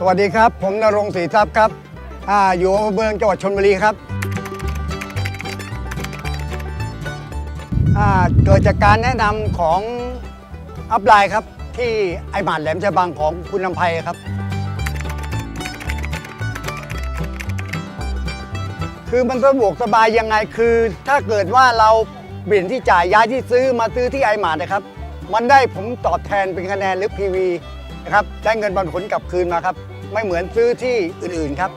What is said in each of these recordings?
สวัสดีครับ ผมนรงศรีทรัพย์ครับอาอยู่อำเภอเมืองจังหวัดชลบุรีครับอ่าเกิดจากการแนะนำของอัพไลน์ครับ ที่ไอหมาดแหลมฉบังของคุณลำไพครับ คือมันสะดวกสบายยังไงคือ ถ้าเกิดว่าเราเปลี่ยนที่จ่ายย้ายที่ซื้อมาซื้อที่ไอหมาดนะครับ มันได้ผมตอบแทนเป็นคะแนนหรือ PV นะครับได้เงินปันผลกลับคืนมาครับ ไม่เหมือนซื้อที่อื่นๆครับ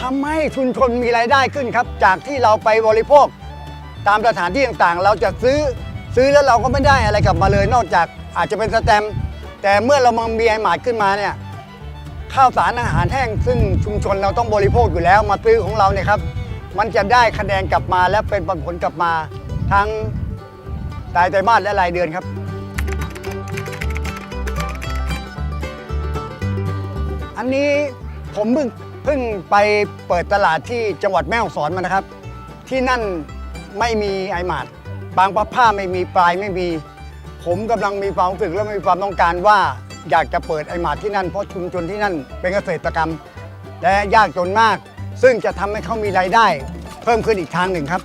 ทำให้ชุมชนมีรายได้ขึ้นครับ จากที่เราไปบริโภค ตามสถานที่ต่างๆ เราจะซื้อซื้อแล้วเราก็ไม่ได้อะไรกลับมาเลย นอกจากอาจจะเป็นสแตมป์แต่เมื่อเรามามีไอหมาดขึ้นมาเนี่ยข้าวสารอาหารแห้งซึ่งชุมชนเราต้องบริโภคอยู่แล้วมาซื้อของเราเนี่ยครับ มันจะได้คะแนนกลับมาและเป็นผลกลับมาทั้ง รายไตรมาสและรายเดือนครับ อันนี้ผมเพิ่งเพิ่งไปเปิดตลาดที่จังหวัดแม่ฮ่องสอนมานะครับ ที่นั่นไม่มีไอหมาดบางปะผ้าไม่มีปลายไม่มี ผมกำลังมีความรู้สึกและมีความต้องการว่าอยากจะเปิดไอหมาดที่นั่นเพราะชุมชนที่นั่นเป็นเกษตรกรรม และยากจนมาก ซึ่งจะทำให้เขามีรายได้ เพิ่มขึ้นอีกทางหนึ่งครับ